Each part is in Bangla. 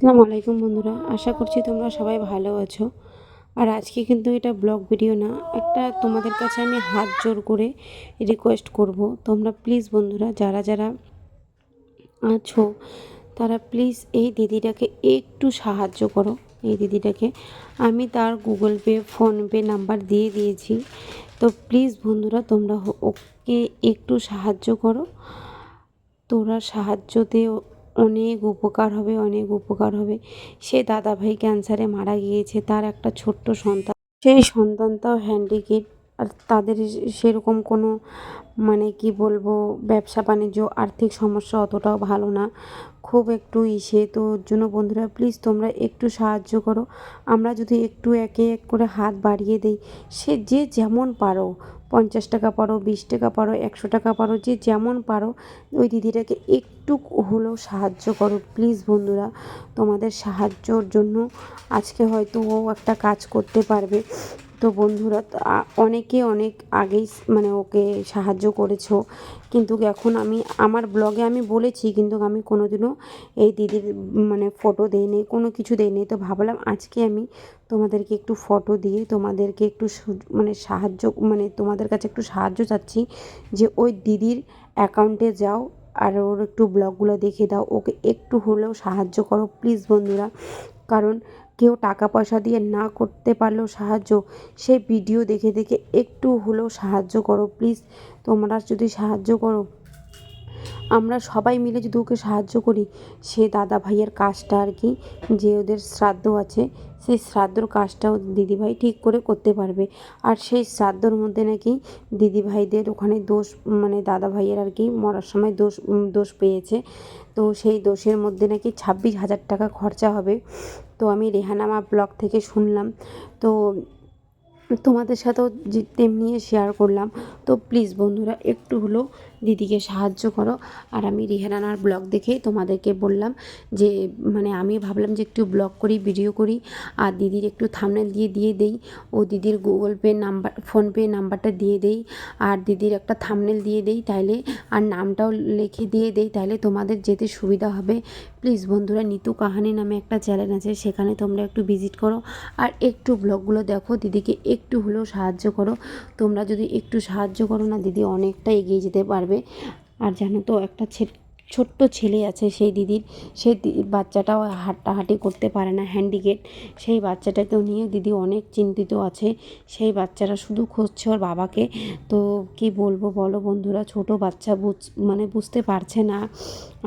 আসসালামু আলাইকুম বন্ধুরা, আশা করছি তোমরা সবাই ভালো আছো। আর আজকে কিন্তু এটা ব্লগ ভিডিও না, একটা তোমাদের কাছে আমি হাত জোর করে রিকোয়েস্ট করব। তোমরা প্লিজ বন্ধুরা, যারা যারা আছো, তারা প্লিজ এই দিদিটাকে একটু সাহায্য করো। এই দিদিটাকে আমি তার গুগল পে ফোনপে নাম্বার দিয়ে দিয়েছি। তো প্লিজ বন্ধুরা, তোমরা ওকে একটু সাহায্য করো। তোরা সাহায্যতে অনেক উপকার হবে, অনেক উপকার হবে। সে দাদাভাই ক্যান্সারে মারা গিয়েছে, তার একটা ছোট্ট সন্তান। সেই সন্তানটাও হ্যান্ডিক্যাপ। আর তাদের সেরকম কোনো মানে কি বলব, ব্যবসা বাণিজ্য, আর্থিক সমস্যা অতটাও ভালো না। খুব একটু ইসে। তো ওর জন্য বন্ধুরা প্লিজ তোমরা একটু সাহায্য করো। আমরা যদি একটু একে এক করে হাত বাড়িয়ে দিই, সে যে যেমন পারো পঞ্চাশ টাকা পারো, বিশ টাকা পারো, একশো টাকা পারো, যে যেমন পারো, ওই দিদিটাকে একটু হলেও সাহায্য করো। প্লিজ বন্ধুরা, তোমাদের সাহায্যর জন্য আজকে হয়তো ও একটা কাজ করতে পারবে। তো বন্ধুরা অনেকে অনেক আগেই মানে ওকে সাহায্য করেছ। কিন্তু এখন আমি, আমার ব্লগে আমি বলেছি, কিন্তু আমি কোনোদিনও এই দিদির মানে ফটো দেইনি, কোনো কিছু দেইনি। তো ভাবলাম আজকে আমি তোমাদেরকে একটু ফটো দিয়ে, তোমাদেরকে একটু মানে সাহায্য মানে তোমাদের কাছে একটু সাহায্য চাচ্ছি যে ওই দিদির অ্যাকাউন্টে যাও আর ওর একটু ব্লগগুলো দেখে দাও। ওকে একটু হলেও সাহায্য করো, প্লিজ বন্ধুরা। কারণ কেউ টাকা পয়সা দিয়ে না করতে পারলেও সাহায্য, সেই ভিডিও দেখে দেখে একটু হলেও সাহায্য করো প্লিজ তোমরা যদি সাহায্য করো আমরা সবাই মিলে যদি ওকে সাহায্য করি, সে দাদা ভাইয়ের কাজটা আর কি, যে ওদের শ্রাদ্ধ আছে, সেই শ্রাদ্ধর কাজটাও দিদিভাই ঠিক করে করতে পারবে। আর সেই শ্রাদ্ধর মধ্যে নাকি দিদিভাইদের ওখানে দোষ মানে দাদা ভাইয়ের আর কি মরার সময় দোষ দোষ পেয়েছে। তো সেই দোষের মধ্যে নাকি ছাব্বিশ হাজার টাকা খরচা হবে। তো আমি রেহানামা ব্লগ থেকে শুনলাম। তো তোমাদের সাথেও তেমনি শেয়ার করলাম। তো প্লিজ বন্ধুরা, একটু হলেও দিদিকে সাহায্য করো। আর আমি রিহানার ব্লগ দেখে তোমাদেরকে বললাম যে মানে আমি ভাবলাম যে একটু ব্লগ করি, ভিডিও করি, আর দিদির একটু থামনেল দিয়ে দিয়ে দেই। ও দিদির গুগল পে নাম্বার ফোনপে নাম্বারটা দিয়ে দেই। আর দিদির একটা থামনেল দিয়ে দেই তাইলে, আর নামটাও লিখে দিয়ে দেই তাহলে তোমাদের যেতে সুবিধা হবে। প্লিজ বন্ধুরা, নিতু কাহানি নামে একটা চ্যানেল আছে, সেখানে তোমরা একটু ভিজিট করো। আর একটু ব্লগগুলো দেখো, দিদিকে একটু হলেও সাহায্য করো। তোমরা যদি একটু সাহায্য করো না, দিদি অনেকটা এগিয়ে যেতে পারবে। আর জানো তো, একটা ছোট্ট ছেলে আছে সেই দিদির। সেই বাচ্চাটাও হাঁটাহাঁটি করতে পারে না হ্যান্ডিকেট সেই বাচ্চাটাকেও নিয়ে দিদি অনেক চিন্তিত আছে। সেই বাচ্চারা শুধু খুঁজছে ওর বাবাকে। তো কি বলব বলো বন্ধুরা, ছোট বাচ্চা বুঝ মানে বুঝতে পারছে না।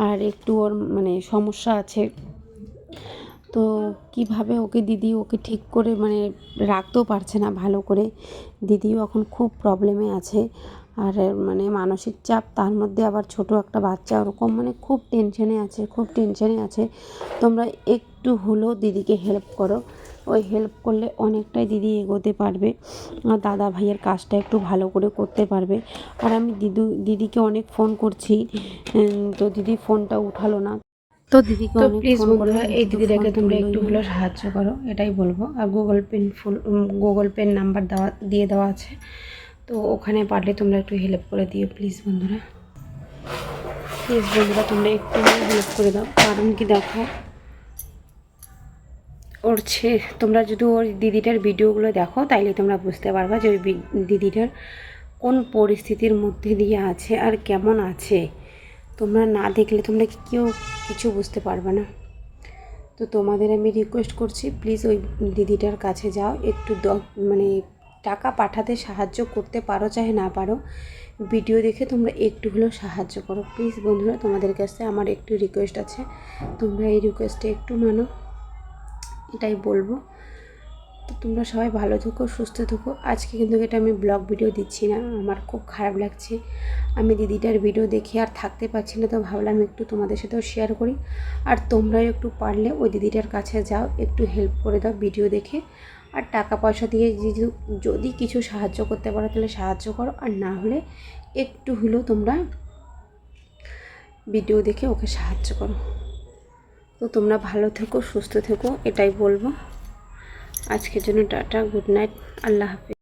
আর একটু ওর মানে সমস্যা আছে। তো কীভাবে ওকে দিদি ওকে ঠিক করে মানে রাখতেও পারছে না ভালো করে। দিদিও এখন খুব প্রবলেমে আছে। আর মানে মানসিক চাপ তার মধ্যে আবার ছোট একটা বাচ্চা ওরকম মানে খুব টেনশনে আছে খুব টেনশনে আছে। তোমরা একটু হলেও দিদিকে হেল্প করো। ওই হেল্প করলে অনেকটাই দিদি এগোতে পারবে। আর দাদা ভাইয়ের কাজটা একটু ভালো করে করতে পারবে। আর আমি দিদু দিদিকে অনেক ফোন করছি। তো দিদি ফোনটা উঠালো না। তো দিদিকে তো প্লিজ বন্ধুরা এই দিদিটাকে তোমরা একটু। হলেও সাহায্য করো এটাই বলব। আর Google pen full Google pen number দেওয়া দিয়ে দেওয়া আছে। তো ওখানে পারলে তোমরা একটু হেল্প করে দিও প্লিজ বন্ধুরা। প্লিজ বন্ধুরা, তোমরা একটু হেল্প করে দাও। কারণ কি দেখো, ওর ছে, তোমরা যদি ওর দিদিটার ভিডিওগুলো দেখো, তাইলে তোমরা বুঝতে পারবা যে ওই দিদিটার কোন পরিস্থিতির মধ্যে দিয়ে আছে আর কেমন আছে। তোমরা না দেখলে তোমরা কেউ কিছু বুঝতে পারবে না। তো তোমাদের আমি রিকোয়েস্ট করছি প্লিজ ওই দিদিটার কাছে যাও, একটু মানে টাকা পাঠাতে সাহায্য করতে পারো চাহে না পারো ভিডিও দেখে তোমরা একটু হলেও সাহায্য করো। প্লিজ বন্ধুরা, তোমাদের কাছে আমার একটু রিকোয়েস্ট আছে। তোমরা এই রিকোয়েস্টে একটু মানো, এটাই বলব। তো তোমরা সবাই ভালো থেকো, সুস্থ থেকো। আজকে কিন্তু এটা আমি ব্লগ ভিডিও দিচ্ছি না, আমার খুব খারাপ লাগছে। আমি দিদিটার ভিডিও দেখে আর থাকতে পারছি না, তো ভাবলাম একটু তোমাদের সাথেও শেয়ার করি। আর তোমরাও একটু পারলে ওই দিদিটার কাছে যাও, একটু হেল্প করে দাও ভিডিও দেখে। আর টাকা পয়সা দিয়ে যদি কিছু সাহায্য করতে পারো তাহলে সাহায্য করো, আর না হলে একটু হলেও তোমরা ভিডিও দেখে ওকে সাহায্য করো। তো তোমরা ভালো থেকো, সুস্থ থেকো, এটাই বলব। আজকের জন্য টাটা গুড নাইট আল্লাহ হাফিজ।